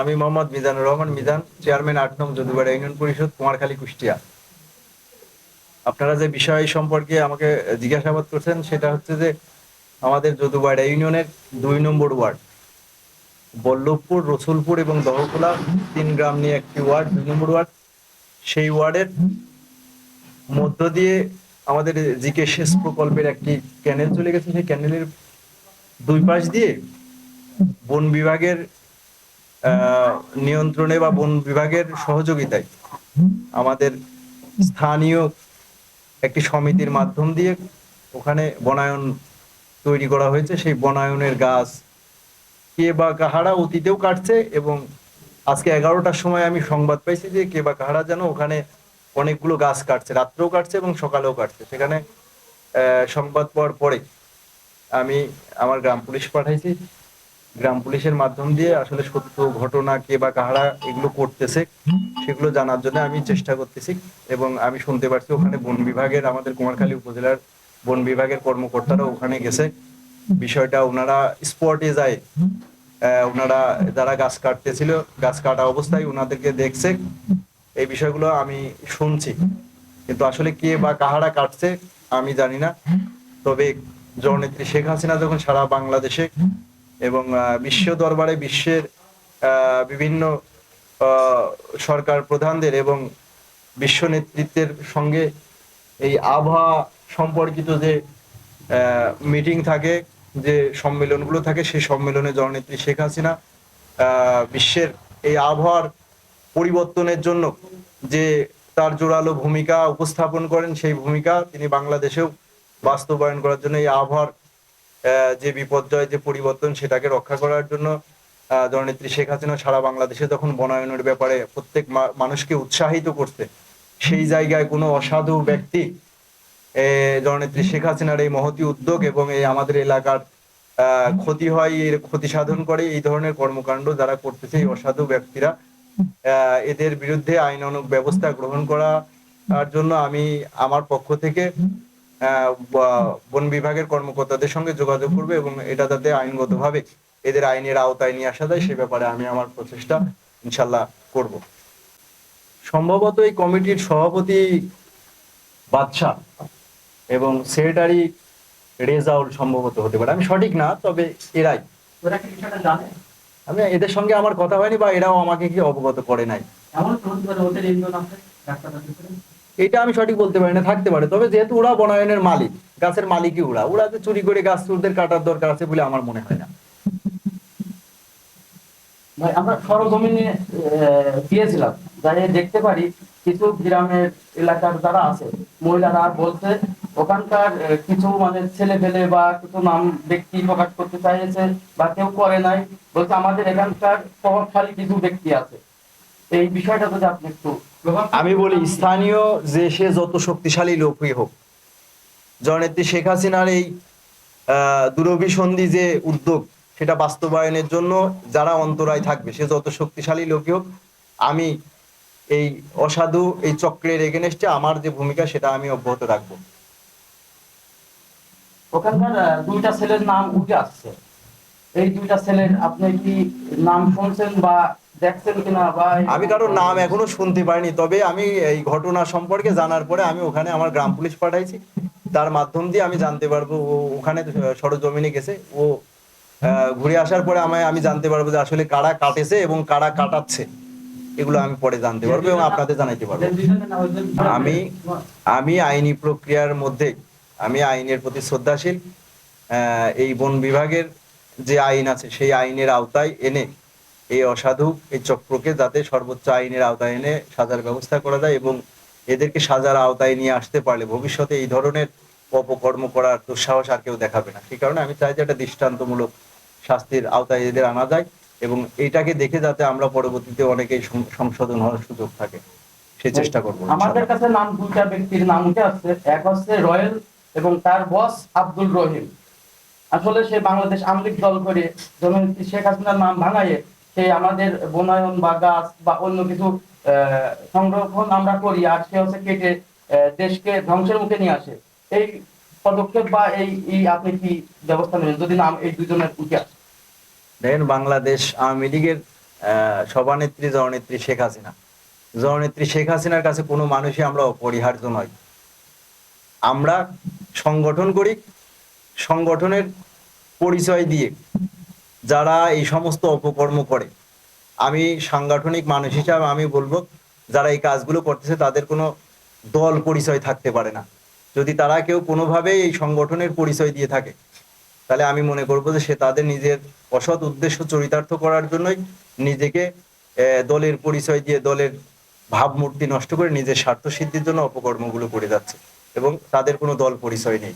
আমি মোহাম্মদ মিজানুর রহমান মিজান, চেয়ারম্যান আট নং যদুবাড়া ইউনিয়ন পরিষদ, কুমারখালী, কুষ্টিয়া। আপনারা যে বিষয় সম্পর্কে আমাকে জিজ্ঞাসাবাদ করছেন, সেটা হচ্ছে যে আমাদের যদুবাড়া ইউনিয়নের দুই নম্বর ওয়ার্ড, বল্লভপুর, রসুলপুর এবং দহকুলা, তিন গ্রাম নিয়ে একটি ওয়ার্ড, দুই নম্বর ওয়ার্ড। সেই ওয়ার্ডের মধ্য দিয়ে আমাদের জিকে শেষ প্রকল্পের একটি ক্যানেল চলে গেছে। সেই ক্যানেলের দুই পাশ দিয়ে বন বিভাগের নিয়ন্ত্রণে বা বন বিভাগের সহযোগিতায় আমাদের স্থানীয় একটি সমিতির মাধ্যম দিয়ে ওখানে বনায়ন তৈরি করা হয়েছে। সেই বনায়নের গাছ কে বা কাহারা অতীতেও কাটছে এবং আজকে এগারোটার সময় আমি সংবাদ পাইছি যে কে বা কাহারা যেন ওখানে অনেকগুলো গাছ কাটছে। রাত্রেও কাটছে এবং সকালেও কাটছে। সেখানে সংবাদ পাওয়ার পরে আমি আমার গ্রাম পুলিশ পাঠাইছি। গ্রাম পুলিশের মাধ্যম দিয়ে আসলে সত্য ঘটনা কে বা কাহারা এগুলো করতেছে, সেগুলো জানার জন্য আমি চেষ্টা করতেছি এবং আমি শুনতে পারছি ওখানে বন বিভাগের, আমাদের কুমারখালী উপজেলার বন বিভাগের কর্মকর্তারা ওখানে গেছে। বিষয়টা ওনারা স্পটে যায় ওনারা যারা গাছ কাটতেছিল, গাছ কাটা অবস্থায় ওনাদেরকে দেখছে। এই বিষয়গুলো আমি শুনছি। কিন্তু আসলে কে বা কাহারা কাটছে, আমি জানি না। তবে জননেত্রী শেখ হাসিনা যখন সারা বাংলাদেশে এবং বিশ্ব দরবারে বিশ্বের বিভিন্ন সরকার প্রধানদের এবং বিশ্ব নেতৃত্বের সঙ্গে এই আবহাওয়া সম্পর্কিত যে মিটিং থাকে, যে সম্মেলনগুলো থাকে, সেই সম্মেলনে জননেত্রী শেখ হাসিনা বিশ্বের এই আবহাওয়ার পরিবর্তনের জন্য যে তার জোরালো ভূমিকা উপস্থাপন করেন, সেই ভূমিকা তিনি বাংলাদেশেও বাস্তবায়ন করার জন্য এই আবহাওয়ার যে বিপর্যয় যে পরিবর্তন সেটাকে রক্ষা করার জন্য জননেত্রী শেখ হাসিনা সারা বাংলাদেশে তখন বনায়নের ব্যাপারে প্রত্যেক মানুষকে উৎসাহিত করতে সেই জায়গায় কোনো অসাধু ব্যক্তি জননেত্রী শেখ হাসিনার এই মহতি উদ্যোগ এবং এই আমাদের এলাকার ক্ষতি হয়, এর ক্ষতি সাধন করে এই ধরনের কর্মকাণ্ড যারা করতেছে, এই অসাধু ব্যক্তিরা এদের বিরুদ্ধে আইন আইনানুগ ব্যবস্থা গ্রহণ করার জন্য আমি আমার পক্ষ থেকে বন বিভাগের কর্মকর্তাদের সঙ্গে যোগাযোগ করবে এবং এটা যাতে আইনগতভাবে এদের আইনের আওতায় নিয়ে আসা যায় সে ব্যাপারে আমি আমার প্রচেষ্টা ইনশাল্লাহ করব। সম্ভবত এই কমিটির সভাপতি বাদশাহ এবং সেক্রেটারি রেজাউল সম্ভবত হতে পারে। আমি সঠিক না তবে এরাই। আমি এদের সঙ্গে আমার কথা হয়নি বা এরাও আমাকে কি অবগত করে নাই। এটা আমি সঠিক বলতে পারি না, থাকতে পারে। তবে যেহেতু ওরা বনায়নের মালিক, গাছের মালিকই ওরা। ওরা যে চুরি করে গাছ চুরদের কাটার দরকার আছে বলে আমার মনে হয় না। আমরা সরজমিনে গিয়েছিলাম। যাই দেখতে পারি কিছু গ্রামের এলাকার যারা আছে, মহিলারা বলছে, ওখানকার কিছু মানে ছেলে পেলে বা কিছু নাম ব্যক্তি প্রকাশ করতে চাইছে বা কেউ করে নাই। বলছে আমাদের এখানকার প্রভাবশালী কিছু ব্যক্তি আছে। এই বিষয়টা যদি আপনি একটু আমি বলি স্থানীয় যে সে যত শক্তিশালী লোকই হোক জননেত্রী শেখ হাসিনার এই দুরভিসন্ধি যে উদ্যোগ সেটা বাস্তবায়নের জন্য যারা অন্তরায় থাকবে সে যত শক্তিশালী লোকই হোক আমি এই অসাধু এই চক্রের এগেনেস্টে আমার যে ভূমিকা সেটা আমি অব্যাহত রাখব। ওখানকার দুইটা ছেলের নাম উঠে আসছে। এই দুইটা ছেলের আপনি কি নাম শুনছেন বা আমি কারোর নাম এখনও শুনতে পারিনি তবে আমি এই ঘটনা সম্পর্কে জানার পরে আমি ওখানে আমার গ্রাম পুলিশ পাঠাইছি। তার মাধ্যম দিয়ে আমি জানতে পারব ও ওখানে সরজমিনে গেছে ও ঘুরে আসার পরে আমায় আমি জানতে পারব যে আসলে কারা কাটেছে এবং কারা কাটাচ্ছে। এগুলো আমি পরে জানতে পারব এবং আপনাদের জানাইতে পারব। আমি আমি আইনি প্রক্রিয়ার মধ্যে আমি আইনের প্রতি শ্রদ্ধাশীল আহ, এই বন বিভাগের যে আইন আছে সেই আইনের আওতায় এনে এই অসাধু, এই চক্রকে যাতে সর্বোচ্চ আইনের আওতায় এনে সাজার ব্যবস্থা করা যায় এবং এদেরকে সাজার আওতায় নিয়ে আসতে পারলে ভবিষ্যতে এই ধরনের অপকর্ম করার দুঃসাহস আর কেউ দেখাবে না। সেই কারণে আমি চাই যে একটা দৃষ্টান্তমূলক শাস্তির আওতায় এদের আনা যায় এবং এইটাকে দেখে যাতে আমরা পরবর্তীতে অনেকেই সংশোধন হওয়ার সুযোগ থাকে। সেই চেষ্টা করব আমাদের কাছে নাম দুইটা ব্যক্তির নাম উঠে আসছে। এক হচ্ছে রয়েল এবং তার বস আব্দুল রহিম। আসলে সে বাংলাদেশ আমলিক দল করে শেখ হাসিনার নাম ভাঙাইয়ে সে আমাদের বনায়ন বা গাছ বা অন্য কিছু সংরক্ষণ আমরা করি আর সে হচ্ছে কেটে দেশকে ধ্বংসের মুখে নিয়ে আসে। এই পদক্ষেপ বা এই আপনি কি ব্যবস্থা নেবেন? যদি না, এই দুজনের উঠে আসে। দেখেন বাংলাদেশ আওয়ামী লীগের সভানেত্রী, জননেত্রী শেখ হাসিনা। জননেত্রী শেখ হাসিনার কাছে কোনো মানুষই আমরা অপরিহার্য নয় আমরা সংগঠন করি, সংগঠনের পরিচয় দিয়ে। যারা এই সমস্ত অপকর্ম করে। আমি সাংগঠনিক মানুষ হিসাবে আমি বলব, যারা এই কাজগুলো করতেছে, তাদের কোনো দল পরিচয় থাকতে পারে না। যদি তারা কেউ কোনোভাবেই এই সংগঠনের পরিচয় দিয়ে থাকে, তাহলে আমি মনে করব যে সে তাদের নিজের অসৎ উদ্দেশ্য চরিতার্থ করার জন্যই নিজেকে দলের পরিচয় দিয়ে, দলের ভাবমূর্তি নষ্ট করে নিজের স্বার্থ সিদ্ধির জন্য অপকর্মগুলো করে যাচ্ছে এবং তাদের কোনো দল পরিচয় নেই।